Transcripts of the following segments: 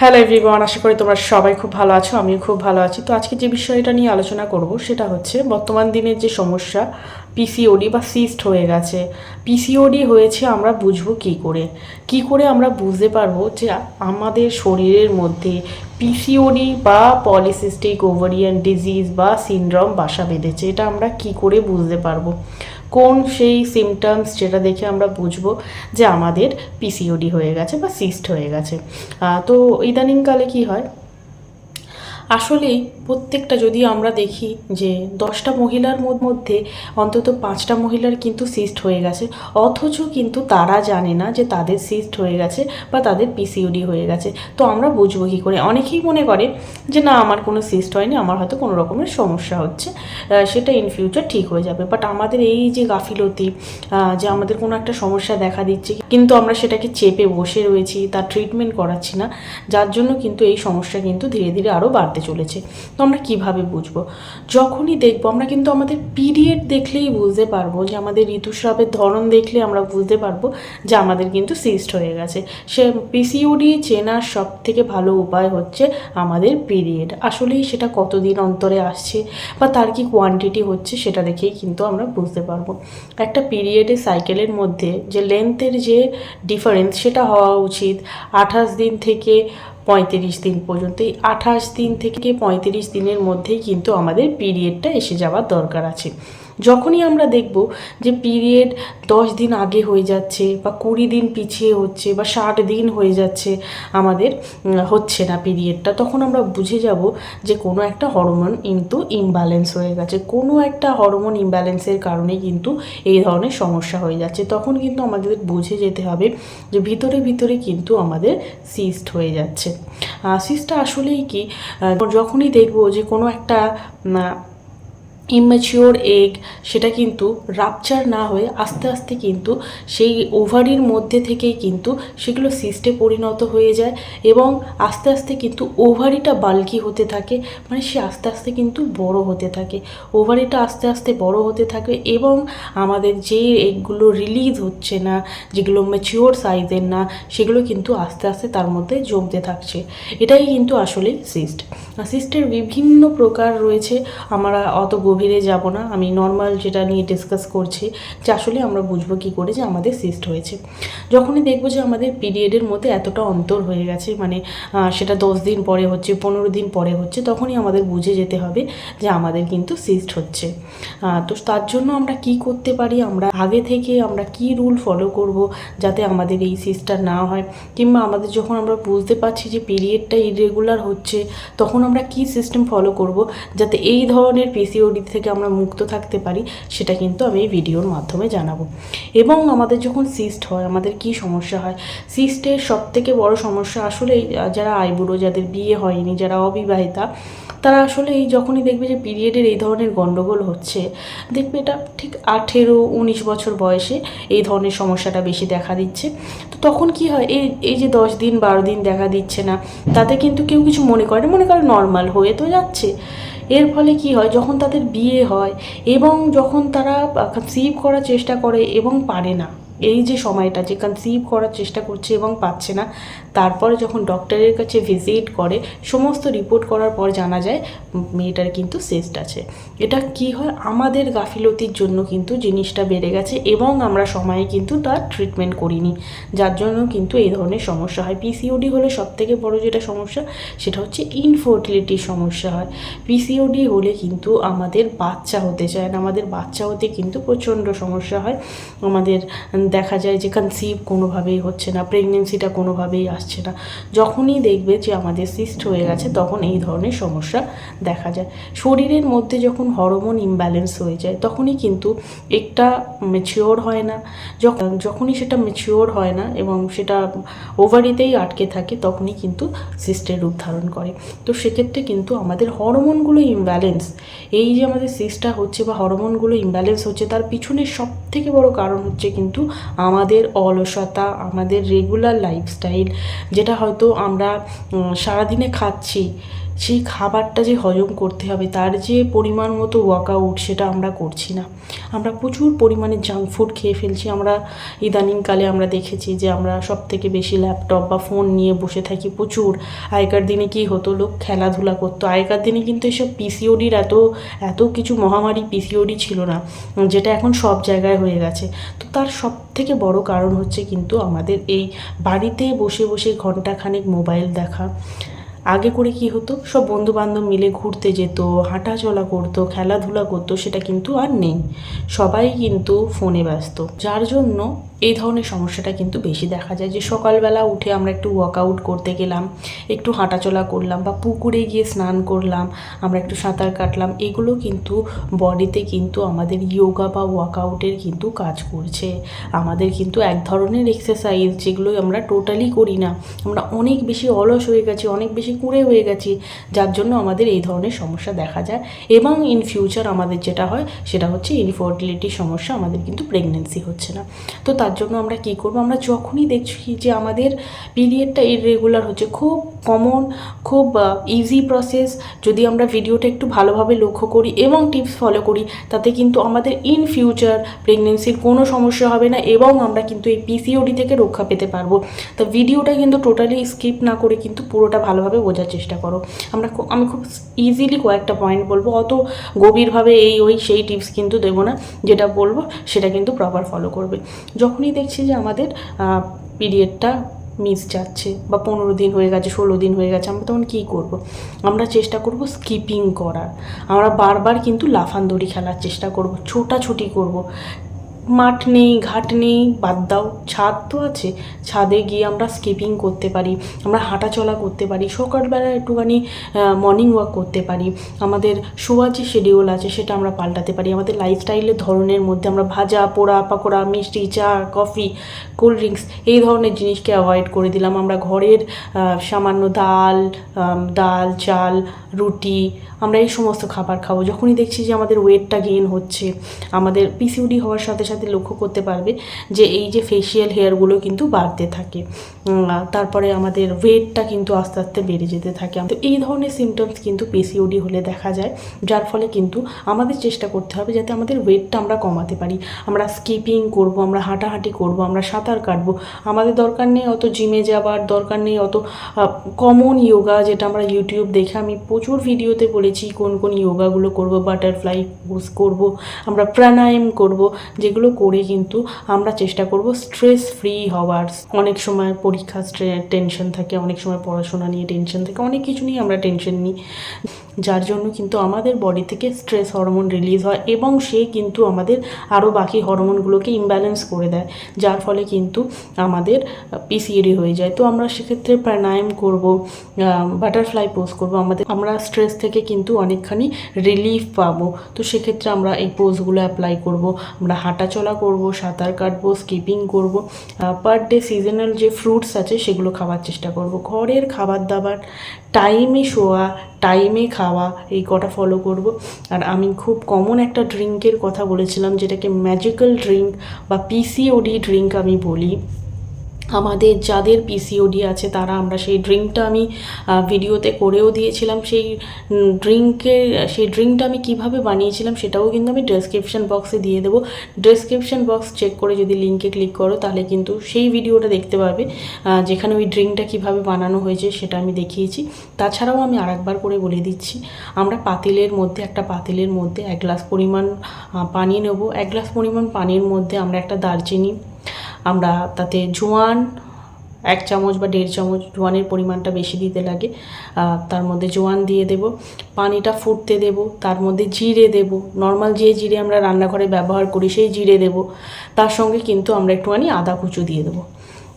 Hello everyone আশা করি তোমরা সবাই খুব ভালো আছো, আমিও খুব ভালো আছি। তো আজকে যে বিষয়টা নিয়ে আলোচনা করব সেটা হচ্ছে বর্তমান দিনের যে সমস্যা পিসিওডি বা সিস্ট হয়ে গেছে। পিসিওডি হয়েছে আমরা বুঝব কি করে? কি করে আমরা বুঝতে পারব যে আমাদের শরীরের মধ্যে পিসিওডি বা পলিসিস্টিক ওভারিয়ান ডিজিজ বা সিনড্রোম বাসা বেঁধেছে? এটা আমরা কি করে বুঝতে পারব? কোন সেই সিমটমস যেটা দেখে আমরা বুঝব যে আমাদের পিসিওডি হয়ে গেছে বা সিস্ট হয়ে গেছে। তো ইদানিংকালে কি হয়? আসলেই প্রত্যেকটা যদি আমরা দেখি যে দশটা মহিলার মধ্যে অন্তত পাঁচটা মহিলার কিন্তু সিস্ট হয়ে গেছে। অথচ কিন্তু তারা জানে না যে তাদের সিস্ট হয়ে গেছে বা তাদের পিসিওডি হয়ে গেছে। তো আমরা বুঝব কী করে? অনেকেই মনে করে যে না, আমার কোনো সিস্ট হয়নি, আমার হয়তো কোনো রকমের সমস্যা হচ্ছে সেটা ইন ফিউচার ঠিক হয়ে যাবে। বাট আমাদের এই যে গাফিলতি যে আমাদের কোনো একটা সমস্যা দেখা দিচ্ছে, কিন্তু আমরা সেটাকে চেপে বসে রয়েছি তার ট্রিটমেন্ট করাচ্ছি না, যার জন্য কিন্তু এই সমস্যা কিন্তু ধীরে ধীরে আরও বাড়তে চলেছে। তো আমরা কীভাবে বুঝব? যখনই দেখব, আমরা কিন্তু আমাদের পিরিয়ড দেখলেই বুঝতে পারব যে আমাদের ঋতুস্রাবের ধরন দেখলে আমরা বুঝতে পারব যে আমাদের কিন্তু সিস্ট হয়ে গেছে। সে পিসিওডি চেনার সব থেকে ভালো উপায় হচ্ছে আমাদের পিরিয়ড আসলেই সেটা কতদিন অন্তরে আসছে বা তার কি কোয়ান্টিটি হচ্ছে সেটা দেখেই কিন্তু আমরা বুঝতে পারব। একটা পিরিয়ডের সাইকেলের মধ্যে যে লেন্থের যে ডিফারেন্স সেটা হওয়া উচিত। আঠাশ দিন থেকে পঁয়ত্রিশ দিন পর্যন্ত, এই আঠাশ দিন থেকে পঁয়ত্রিশ দিনের মধ্যেই কিন্তু আমাদের পিরিয়ডটা এসে যাওয়ার দরকার আছে। যখনই আমরা দেখব যে পিরিয়ড দশ দিন আগে হয়ে যাচ্ছে বা কুড়ি দিন পিছিয়ে হচ্ছে বা ষাট দিন হয়ে যাচ্ছে, আমাদের হচ্ছে না পিরিয়ডটা, তখন আমরা বুঝে যাব যে কোনো একটা হরমোন কিন্তু ইমব্যালেন্স হয়ে গেছে। কোনো একটা হরমোন ইমব্যালেন্সের কারণে কিন্তু এই ধরনের সমস্যা হয়ে যাচ্ছে। তখন কিন্তু আমাদের বুঝে যেতে হবে যে ভিতরে ভিতরে কিন্তু আমাদের সিস্ট হয়ে যাচ্ছে। সিস্টটা আসলেই কি? যখনই দেখব যে কোনো একটা ইম্যাচিওর এগ সেটা কিন্তু রাপচার না হয়ে আস্তে আস্তে কিন্তু সেই ওভারির মধ্যে থেকেই কিন্তু সেগুলো সিস্টে পরিণত হয়ে যায় এবং আস্তে আস্তে কিন্তু ওভারিটা বাল্কি হতে থাকে মানে সে আস্তে আস্তে কিন্তু বড় হতে থাকে। ওভারিটা আস্তে আস্তে বড় হতে থাকে এবং আমাদের যে এগগুলো রিলিজ হচ্ছে না, যেগুলো ম্যাচিওর সাইজের না, সেগুলো কিন্তু আস্তে আস্তে তার মধ্যে জমতে থাকছে। এটাই কিন্তু আসলে সিস্ট সিস্টের বিভিন্ন প্রকার রয়েছে, আমরা অত গভীরে যাব না। আমি নর্মাল যেটা নিয়ে ডিসকাস করছি যে আসলে আমরা বুঝব কী করে যে আমাদের সিস্ট হয়েছে। যখনই দেখব যে আমাদের পিরিয়ডের মধ্যে এতটা অন্তর হয়ে গেছে মানে সেটা দশ দিন পরে হচ্ছে, পনেরো দিন পরে হচ্ছে, তখনই আমাদের বুঝে যেতে হবে যে আমাদের কিন্তু সিস্ট হচ্ছে। তো তার জন্য আমরা কি করতে পারি? আমরা আগে থেকে আমরা কি রুল ফলো করব যাতে আমাদের এই সিস্টটা না হয়? কিংবা আমাদের যখন আমরা বুঝতে পারছি যে পিরিয়ডটা ইরেগুলার হচ্ছে, তখন আমরা কি সিস্টেম ফলো করব যাতে এই ধরনের পিসিওডি থেকে আমরা মুক্ত থাকতে পারি, সেটা কিন্তু আমি এই ভিডিওর মাধ্যমে জানাব। এবং আমাদের যখন সিস্ট হয়, আমাদের কি সমস্যা হয়? সিস্টের সব থেকে বড় সমস্যা আসলে যারা আইবুড়ো, যাদের বিয়ে হয়নি, যারা অবিবাহিতা, তারা আসলে এই যখনই দেখবে যে পিরিয়ডের এই ধরনের গণ্ডগোল হচ্ছে, দেখবে এটা ঠিক আঠেরো, উনিশ বছর বয়সে এই ধরনের সমস্যাটা বেশি দেখা দিচ্ছে। তো তখন কি হয়, এই এই যে দশ দিন, বারো দিন দেখা দিচ্ছে না, তাতে কিন্তু কেউ কিছু মনে করে মনে করে নর্মাল হয়ে তো যাচ্ছে। এর ফলে কি হয়, যখন তাদের বিয়ে হয় এবং যখন তারা কনসিভ করার চেষ্টা করে এবং পারে না এই যে সময়টা যে কনসিভ করার চেষ্টা করছে এবং পাচ্ছে না, তারপরে যখন ডক্টরের কাছে ভিজিট করে, সমস্ত রিপোর্ট করার পর জানা যায় মেয়েটার কিন্তু সেস্ট আছে। এটা কি হয়? আমাদের গাফিলতির জন্য কিন্তু জিনিসটা বেড়ে গেছে এবং আমরা সময়ে কিন্তু তার ট্রিটমেন্ট করিনি। যার জন্য কিন্তু এই ধরনের সমস্যা হয়। পিসিওডি হলে সব থেকে বড় যেটা সমস্যা, সেটা হচ্ছে ইনফার্টিলিটির সমস্যা হয়। পিসিওডি হলে কিন্তু আমাদের বাচ্চা হতে চায় না। আমাদের বাচ্চা হতে কিন্তু প্রচণ্ড সমস্যা হয়। আমাদের দেখা যায় যে কনসিভ কোনোভাবেই হচ্ছে না প্রেগনেন্সিটা কোনোভাবেই আসছে না। যখনই দেখবে যে আমাদের সিস্ট হয়ে গেছে, তখন এই ধরনের সমস্যা দেখা যায়। শরীরের মধ্যে যখন হরমোন ইমব্যালেন্স হয়ে যায়, তখনই কিন্তু একটা ম্যাচিওর হয় না। যখন যখনই সেটা ম্যাচিওর হয় না এবং সেটা ওভারিতেই আটকে থাকে, তখনই কিন্তু সিস্টের রূপ ধারণ করে। তো সেক্ষেত্রে কিন্তু আমাদের হরমোনগুলো ইমব্যালেন্স এই যে আমাদের সিস্টটা হচ্ছে বা হরমোনগুলো ইমব্যালেন্স হচ্ছে, তার পিছনে সব থেকে বড় কারণ হচ্ছে কিন্তু আমাদের অলসতা আমাদের রেগুলার লাইফস্টাইল যেটা হয়তো আমরা সারাদিনে খাচ্ছি সেই খাবারটা যে হজম করতে হবে, তার যে পরিমাণ মতো ওয়ার্কআউট সেটা আমরা করছি না। আমরা প্রচুর পরিমাণে জাঙ্ক ফুড খেয়ে ফেলছি। আমরা ইদানিংকালে আমরা দেখেছি যে আমরা সব থেকে বেশি ল্যাপটপ বা ফোন নিয়ে বসে থাকি প্রচুর। আগেকার দিনে কি হতো, লোক খেলাধুলা করতো। আগেকার দিনে কিন্তু এসব পিসিওডির এত এত কিছু মহামারী পিসিওডি ছিল না, যেটা এখন সব জায়গায় হয়ে গেছে। তো তার সব থেকে বড় কারণ হচ্ছে কিন্তু আমাদের এই বাড়িতে বসে বসে ঘন্টাখানেক মোবাইল দেখা। আগে করে কি হতো? সব বন্ধু বান্ধব মিলে ঘুরতে যেত হাঁটা চলা করতো, খেলাধুলা করতো, সেটা কিন্তু আর নেই। সবাই কিন্তু ফোনে ব্যস্ত। যার জন্য এই ধরনের সমস্যাটা কিন্তু বেশি দেখা যায়। যে সকালবেলা উঠে আমরা একটু ওয়ার্কআউট করতে গেলাম, একটু হাঁটাচলা করলাম বা পুকুরে গিয়ে স্নান করলাম, আমরা একটু সাঁতার কাটলাম, এগুলো কিন্তু বডিতে কিন্তু আমাদের যোগা বা ওয়ার্কআউটের কিন্তু কাজ করছে। আমাদের কিন্তু এক ধরনের এক্সারসাইজ যেগুলো আমরা টোটালি করি না। আমরা অনেক বেশি অলস হয়ে গেছি, অনেক বেশি কুঁড়ে হয়ে গেছি, যার জন্য আমাদের এই ধরনের সমস্যা দেখা যায়। এবং ইন ফিউচার আমাদের যেটা হয়, সেটা হচ্ছে ইনফার্টিলিটির সমস্যা আমাদের কিন্তু প্রেগনেন্সি হচ্ছে না। তো তার জন্য আমরা কী করব? আমরা যখনই দেখছি যে আমাদের পিরিয়ডটা ইরেগুলার হচ্ছে, খুব কমন খুব ইজি প্রসেস যদি আমরা ভিডিওটা একটু ভালোভাবে লক্ষ্য করি এবং টিপস ফলো করি, তাতে কিন্তু আমাদের ইন ফিউচার প্রেগনেন্সির কোনো সমস্যা হবে না এবং আমরা কিন্তু এই পিসিওডি থেকে রক্ষা পেতে পারব। তো ভিডিওটা কিন্তু টোটালি স্কিপ না করে কিন্তু পুরোটা ভালোভাবে বোঝার চেষ্টা করো। আমরা আমি খুব ইজিলি কয়েকটা পয়েন্ট বলব। অত গভীরভাবে এই, ওই, সেই টিপস কিন্তু দেবো না। যেটা বলব, সেটা কিন্তু প্রপার ফলো করবে। যখনই দেখছি যে আমাদের পিরিয়ডটা মিস যাচ্ছে বা পনেরো দিন হয়ে গেছে, ষোলো দিন হয়ে গেছে, আমরা তখন কী করব। আমরা চেষ্টা করব স্কিপিং করার। আমরা বারবার কিন্তু লাফানদড়ি খেলার চেষ্টা করব, ছোটাছুটি করব। মাঠ নেই, ঘাট নেই, বাদ দাও। ছাদ তো আছে। ছাদে গিয়ে আমরা স্কিপিং করতে পারি, আমরা হাঁটাচলা করতে পারি, সকালবেলা একটুখানি মর্নিং ওয়াক করতে পারি। আমাদের শোয়ার যে শিডিউল আছে সেটা আমরা পাল্টাতে পারি। আমাদের লাইফস্টাইলের ধরনের মধ্যে আমরা ভাজা, পোড়া, পাকোড়া, মিষ্টি, চা কফি কোল্ড ড্রিঙ্কস এই ধরনের জিনিসকে অ্যাভয়েড করে দিলাম। আমরা ঘরের সামান্য ডাল ডাল, চাল, রুটি, আমরা এই সমস্ত খাবার খাব। যখনই দেখছি যে আমাদের ওয়েটটা গেইন হচ্ছে, আমাদের পিসিউডি হওয়ার সাথে সাথে লক্ষ্য করতে পারবে যে এই যে ফেসিয়াল হেয়ারগুলো কিন্তু বাড়তে থাকে। তারপরে আমাদের ওয়েটটা কিন্তু আস্তে আস্তে বেড়ে যেতে থাকে। তো এই ধরনের সিমটমস কিন্তু পিসিওডি হলে দেখা যায়, যার ফলে কিন্তু আমাদের চেষ্টা করতে হবে যাতে আমাদের ওয়েটটা আমরা কমাতে পারি। আমরা স্কিপিং করব, আমরা হাঁটাহাঁটি করব, আমরা সাঁতার কাটবো। আমাদের দরকার নেই অত জিমে যাবার দরকার নেই অত কমন ইয়োগা যেটা আমরা ইউটিউব দেখে আমি প্রচুর ভিডিওতে বলেছি কোন কোন ইয়োগাগুলো করব বাটারফ্লাই পোজ করব, আমরা প্রাণায়াম করব, যেগুলো করে কিন্তু আমরা চেষ্টা করব স্ট্রেস ফ্রি হওয়ার। অনেক সময় পরীক্ষা টেনশন থাকে, অনেক সময় পড়াশোনা নিয়ে টেনশন থাকে, অনেক কিছু নিয়ে আমরা টেনশন নিই। যার জন্য কিন্তু আমাদের বডি থেকে স্ট্রেস হরমোন রিলিজ হয় এবং সে কিন্তু আমাদের আরও বাকি হরমোনগুলোকে ইমব্যালেন্স করে দেয়, যার ফলে কিন্তু আমাদের পিসিএডি হয়ে যায়। তো আমরা সেক্ষেত্রে প্রাণায়াম করব বাটারফ্লাই পোজ করব। আমাদের, আমরা স্ট্রেস থেকে কিন্তু অনেকখানি রিলিফ পাবো। তো সেক্ষেত্রে আমরা এই পোজগুলো অ্যাপ্লাই করব। আমরা হাঁটাচলা করব, সাঁতার কাটবো স্কিপিং করব পার ডে সিজনাল যে ফ্রুটস আছে সেগুলো খাওয়ার চেষ্টা করব। ঘরের খাবার দাবার টাইমে শোয়া টাইমে খাওয়া এই কটা ফলো করব। আর আমি খুব কমন একটা ড্রিঙ্কের কথা বলেছিলাম, যেটাকে ম্যাজিক্যাল ড্রিঙ্ক বা পিসিওডি ড্রিঙ্ক আমি বলি। আমাদের যাদের পিসিওডি আছে, তারা আমরা সেই ড্রিঙ্কটা আমি ভিডিওতে করেও দিয়েছিলাম। সেই ড্রিঙ্কের, সেই ড্রিঙ্কটা আমি কীভাবে বানিয়েছিলাম সেটাও কিন্তু আমি ডেসক্রিপশন বক্সে দিয়ে দেবো। ডেসক্রিপশন বক্স চেক করে যদি লিঙ্কে ক্লিক করো, তাহলে কিন্তু সেই ভিডিওটা দেখতে পাবে যেখানে ওই ড্রিঙ্কটা কীভাবে বানানো হয়েছে সেটা আমি দেখিয়েছি। তাছাড়াও আমি আরেকবার করে বলে দিচ্ছি, আমরা পাতিলের মধ্যে, একটা পাতিলের মধ্যে এক গ্লাস পরিমাণ পানি নেব। এক গ্লাস পরিমাণ পানির মধ্যে আমরা একটা দারচিনি আমরা তাতে জোয়ান, এক চামচ বা দেড় চামচ জোয়ানের পরিমাণটা বেশি দিতে লাগে। তার মধ্যে জোয়ান দিয়ে দেব, পানিটা ফুটতে দেব, তার মধ্যে জিরে দেব। নর্মাল যে জিরে আমরা রান্নাঘরে ব্যবহার করি, সেই জিরে দেব। তার সঙ্গে কিন্তু আমরা একটুখানি আদা কুচো দিয়ে দেবো।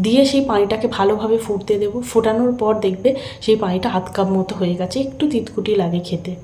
দিয়ে সেই পানিটাকে ভালোভাবে ফুটতে দেবো। ফোটানোর পর দেখবে সেই পানিটা হাত কাপ মতো হয়ে গেছে, একটু তিতকুটি লাগে খেতে।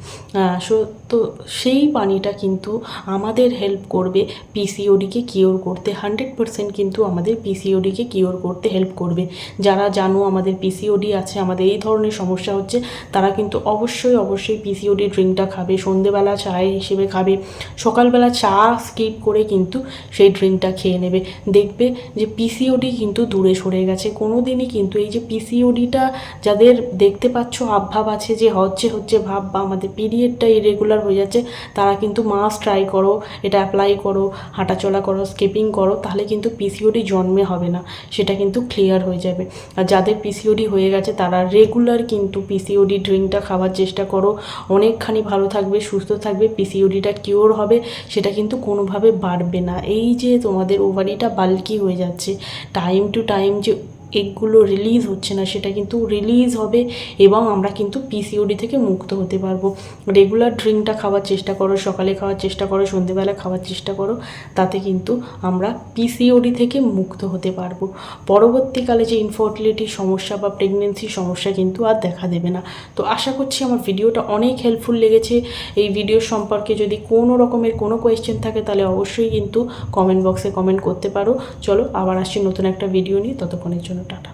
সো- তো সেই পানিটা কিন্তু আমাদের হেল্প করবে পিসিওডিকে কিওর করতে। হান্ড্রেড পারসেন্ট কিন্তু আমাদের পিসিওডিকে কিওর করতে হেল্প করবে। যারা জানো আমাদের পিসিওডি আছে, আমাদের এই ধরনের সমস্যা হচ্ছে, তারা কিন্তু অবশ্যই অবশ্যই পিসিওডি ড্রিঙ্কটা খাবে, সন্ধেবেলা চায় হিসেবে খাবে। সকালবেলা চা স্কিপ করে কিন্তু সেই ড্রিঙ্কটা খেয়ে নেবে। দেখবে যে পিসিওডি কিন্তু দূরে সরে গেছে। কোনো দিনই কিন্তু এই যে পিসিওডিটা যাদের দেখতে পাচ্ছ, আবভাব আছে যে হচ্ছে হচ্ছে ভাব বা আমাদের পিরিয়ডটা ইরেগুলার হয়ে যাচ্ছে, তারা কিন্তু মাস্ক ট্রাই করো, এটা অ্যাপ্লাই করো, হাঁটাচলা করো স্কিপিং করো, তাহলে কিন্তু পিসিওডি জন্মে হবে না, সেটা কিন্তু ক্লিয়ার হয়ে যাবে। আর যাদের পিসিওডি হয়ে গেছে, তারা রেগুলার কিন্তু পিসিওডি ড্রিঙ্কটা খাওয়ার চেষ্টা করো, অনেকখানি ভালো থাকবে, সুস্থ থাকবে পিসিওডিটা কিওর হবে, সেটা কিন্তু কোনোভাবে বাড়বে না। এই যে তোমাদের ওভারিটা বাল্কি হয়ে যাচ্ছে টাইম টু টাইম যে এগুলো রিলিজ হচ্ছে না, সেটা কিন্তু রিলিজ হবে এবং আমরা কিন্তু পিসিওডি থেকে মুক্ত হতে পারব। রেগুলার ড্রিঙ্কটা খাওয়ার চেষ্টা করো, সকালে খাওয়ার চেষ্টা করো সন্ধেবেলা খাওয়ার চেষ্টা করো, তাতে কিন্তু আমরা পিসিওডি থেকে মুক্ত হতে পারব। পরবর্তীকালে যে ইনফার্টিলিটির সমস্যা বা প্রেগনেন্সির সমস্যা কিন্তু আর দেখা দেবে না। তো আশা করছি আমার ভিডিওটা অনেক হেল্পফুল লেগেছে। এই ভিডিও সম্পর্কে যদি কোনো রকমের কোনো কোয়েশ্চেন থাকে, তাহলে অবশ্যই কিন্তু কমেন্ট বক্সে কমেন্ট করতে পারো। চলো, আবার আসছি নতুন একটা ভিডিও নিয়ে। ততক্ষণের জন্য টাটা